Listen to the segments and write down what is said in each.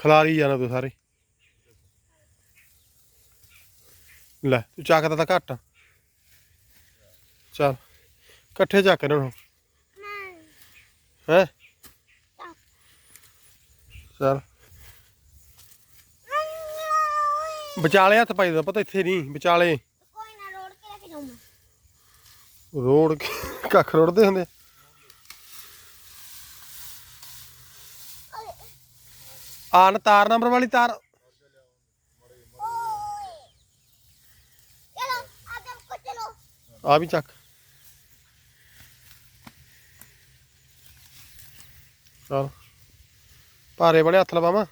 ਖਲਾਰੀ ਜਾਣਾ ਤੂੰ ਸਾਰੇ। ਲੈ ਤੂੰ ਚੱਕਦਾ ਤਾਂ ਘੱਟ। ਚੱਲ ਇਕੱਠੇ ਚੱਕ ਇਹਨਾਂ ਨੂੰ। ਹੈ? ਚੱਲ। ਵਿਚਾਲੇ ਹੱਥ ਪਾਈ ਦਾ ਪਤਾ ਇੱਥੇ ਨਹੀਂ ਵਿਚਾਲੇ। ਕੋਈ ਨਾ ਰੋੜ ਕੇ ਲੈ ਕੇ ਮੈਂ ਰੋਡ ਕੇ- ਕੱਖ ਰੋੜਦੇ ਹੁੰਦੇ ਆ ਨਾ ਤਾਰ ਨੰਬਰ ਵਾਲੀ ਤਾਰ। ਆ ਵੀ ਚੱਕ। ਚਲ। ਭਾਰੇ ਬੜੇ ਹੱਥ ਲਵਾਵਾਂ।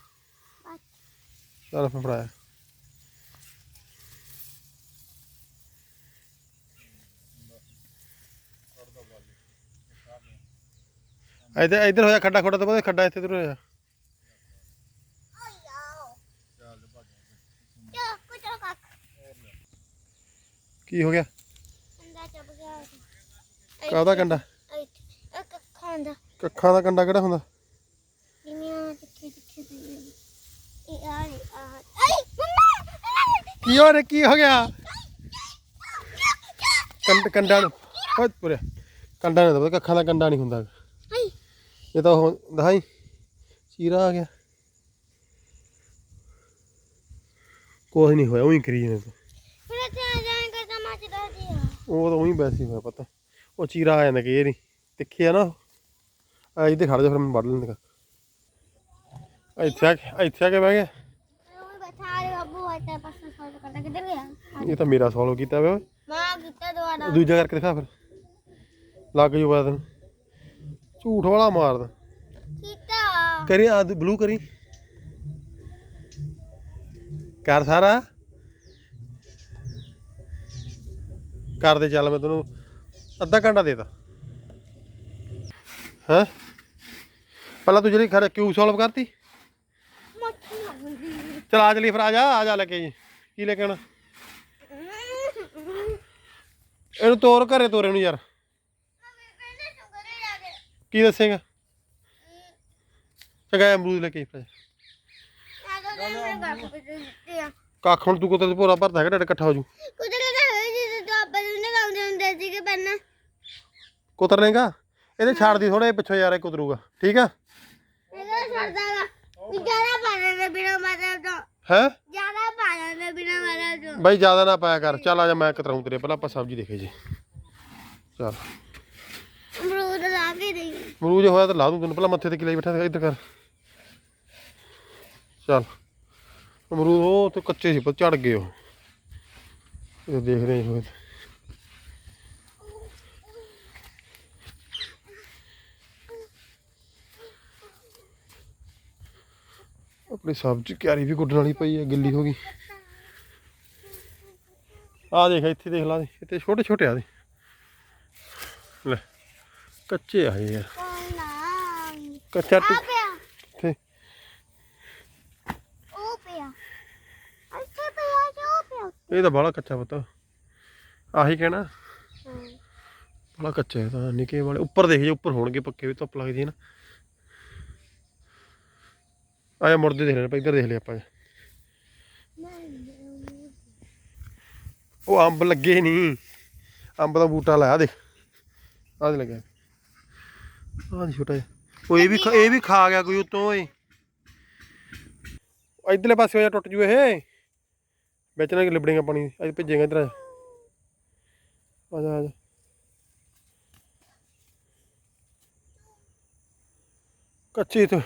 ਚਲ ਫਿਰ ਫੜਾਇਆ। ਇੱਧਰ ਇੱਧਰ ਹੋਇਆ ਖੱਡਾ ਖੋੜਾ ਤੋਂ ਬਾਅਦ ਖੱਡਾ ਇੱਥੇ ਇੱਧਰ ਹੋਇਆ ਚਲੋ ਕੋ ਚਲੋ ਕੱਖ ਕੀ ਹੋ ਗਿਆ? ਕਾਹਦਾ ਕੰਡਾ? ਇੱਥੇ। ਖਾਂਦਾ ਕੱਖਾਂ ਦਾ। ਕੰਡਾ ਕਿਹੜਾ ਹੁੰਦਾ? ਕੀ ਹੋ ਰਿਹਾ ਕੀ ਹੋ ਗਿਆ? ਕੰਡ ਕੰਡਾ ਨੂੰ। ਓਏ ਪੁਰਿਆ ਕੰਡਾ ਨਹੀਂ ਹੁੰਦਾ ਕੱਖਾਂ ਦਾ ਕੰਡਾ ਨਹੀਂ ਹੁੰਦਾ। ਇਹ ਤਾਂ ਉਹ ਦਿਖਾਈ ਚੀਰਾ ਆ ਗਿਆ। ਕੁਛ ਨਹੀਂ ਹੋਇਆ ਉਹੀ ਕਰੀ ਜਾਂਦੇ ਤੂੰ ਫਿਰ ਇੱਥੇ ਆ ਜਾਏਗਾ ਤਾਂ ਮੱਚਦਾ ਜੀ ਉਹ ਤਾਂ ਉਹੀ ਵੈਸੇ ਹੋਇਆ ਪਤਾ। ਉਹ ਚੀਰਾ ਆ ਜਾਂਦਾ ਕਿ ਇਹ ਨਹੀਂ ਤਿੱਖੇ ਆ ਨਾ ਆ ਇਹਦੇ ਖੜ ਜਾ ਫਿਰ ਮੈਂ ਵੱਢ ਲੈਂਦਾ ਇੱਥੇ ਆ ਕੇ ਇੱਥੇ ਆ ਕੇ ਬਹਿ ਗਿਆ। ਇਹ ਤਾਂ ਮੇਰਾ ਸੋਲਵ ਕੀਤਾ ਵੇ ਓਏ। ਮਾਂ ਕਿੱਥੇ ਦੂਜਾ ਕਰਕੇ ਦਿਖਾ ਫਿਰ। ਲੱਗ ਜੂ ਬਾਦ ਝੂਠ ਵਾਲਾ ਮਾਰਦਾ। ਕੀਤਾ ਕਰੀ ਆ ਬਲੂ ਕਰੀ। ਕਰ ਸਾਰਾ। ਕਰ ਦੇ ਚੱਲ ਮੈਂ ਤੈਨੂੰ ਅੱਧਾ ਘੰਟਾ ਦੇਤਾ ਹੈ? ਪਹਿਲਾਂ ਤੂੰ ਜਿਹੜੀ ਖਰੇ ਕਿਊ ਸੋਲਵ ਕਰਤੀ? ਚਲ ਆ ਚਲੀ ਫਿਰ ਆ ਜਾ ਆ ਜਾ ਲੈ ਕੇ ਜੀ ਕੀ ਲੈ ਕੇ ਆਉਣਾ? ਇਹਨੂੰ ਤੋਰ ਘਰੇ ਤੋਰੇ ਨੂੰ ਯਾਰ। ਕੀ ਦੱਸੇਗਾ? ਚੰਗਾ ਅਮਰੂਦ ਲੈ ਕੇ ਫਿਰ ਕੱਖ ਹੁਣ ਤੂੰ ਕੋਤੇ ਭੋਰਾ ਭਰਦਾ ਹੈਗਾ ਢਿੱਡ ਇਕੱਠਾ ਹੋ ਜੂ ਕੁਦਰੇ ਸੀਗੇ ਪਹਿਲਾਂ ਕੁਤਰ ਲੇਗਾ ਇਹਦੇ ਛੱਡ ਦੀ ਥੋੜੇ ਪਿੱਛੋਂ ਯਾਰ ਇਹ ਕੁਤਰੂਗਾ। ਠੀਕ ਆ? ਇਹਦਾ ਵੀ। ਜ਼ਿਆਦਾ ਪਾਣਾ ਦੇ ਬਿਨਾ ਮਤਲਬ ਤੋਂ। ਹੈ? ਜ਼ਿਆਦਾ ਪਾਣਾ ਦੇ ਬਿਨਾ ਮਤਲਬ ਤੋਂ। ਬਾਈ ਜ਼ਿਆਦਾ ਨਾ ਪਾਇਆ ਕਰ। ਚੱਲ ਆ ਜਾ ਮੈਂ ਕਤਰਾਉਂ ਤੇਰੇ। ਪਹਿਲਾਂ ਆਪਾਂ ਸਬਜ਼ੀ ਦੇਖੇ ਜੀ। ਚੱਲ। ਅਮਰੂਦ ਲਾ ਕੇ ਦੇ ਮਰੂਜ ਹੋਇਆ ਤਾਂ ਲਾ ਦੂੰ ਤੈਨੂੰ। ਪਹਿਲਾਂ ਮੱਥੇ ਤੇ ਕਿਲੇ ਬੈਠਾ ਇੱਧਰ ਕਰ। ਚੱਲ। ਅਮਰੂਦ ਉਹ ਤੇ ਕੱਚੇ ਸੀ ਪਰ ਝੜ ਗਏ ਉਹ। ਇਹ ਦੇਖ ਰਹੇ ਹੋਏ ਆਪਣੀ ਸਬਜ਼ੀ ਕਿਆਰੀ ਵੀ ਗੁੱਡਣ ਵਾਲੀ ਪਈ ਹੈ ਗਿੱਲੀ ਹੋ ਗਈ। ਆ ਦੇਖ ਇੱਥੇ ਦੇਖ ਲਾ ਇੱਥੇ ਛੋਟੇ ਛੋਟੇ ਆ ਦੇ। ਲੈ ਕੱਚੇ ਆ ਇਹ ਯਾਰ। ਕੱਚਾ ਟੁਕ ਇੱਥੇ। ਉਹ ਪਿਆ। ਇੱਥੇ ਪਿਆ ਤੇ ਉਹ ਪਿਆ। ਇਹ ਤਾਂ ਬੜਾ ਕੱਚਾ ਪਤਾ। ਆਹੀ ਕਹਿਣਾ। ਬੜਾ ਕੱਚਾ ਹੈ ਤਾਂ ਨਿੱਕੇ ਵਾਲੇ। ਉੱਪਰ ਦੇਖ ਜੇ ਉੱਪਰ ਹੋਣਗੇ ਪੱਕੇ ਵੀ ਧੁੱਪ ਲੱਗਦੀ ਹੈ ਨਾ। ਆਇਆ ਮੁੜਦੇ ਦੇਖ ਲੈਣਾ ਇੱਧਰ ਦੇਖ ਲਿਆ ਆਪਾਂ। ਉਹ ਅੰਬ ਲੱਗੇ ਨਹੀਂ ਅੰਬ ਦਾ ਬੂਟਾ ਲਾਇਆ ਦੇਖ। ਆਹ ਦੇ ਲੱਗਿਆ ਆਹ ਦੀ ਛੋਟਾ ਜਿਹਾ। ਉਹ ਇਹ ਵੀ ਇਹ ਵੀ ਖਾ ਗਿਆ ਕੋਈ ਉਤੋਂ ਓਏ। ਇਧਰਲੇ ਪਾਸੇ ਹੋ ਜਾ ਟੁੱਟ ਜੂ ਇਹ। ਵਿੱਚ ਨਾ ਲਿਬੜੇਗਾ ਪਾਣੀ ਅੱਜ ਭੇਜੇਗਾ ਇਧਰ ਆ ਜਾ। ਆ ਜਾ ਕੱਚੇ ਤੋਂ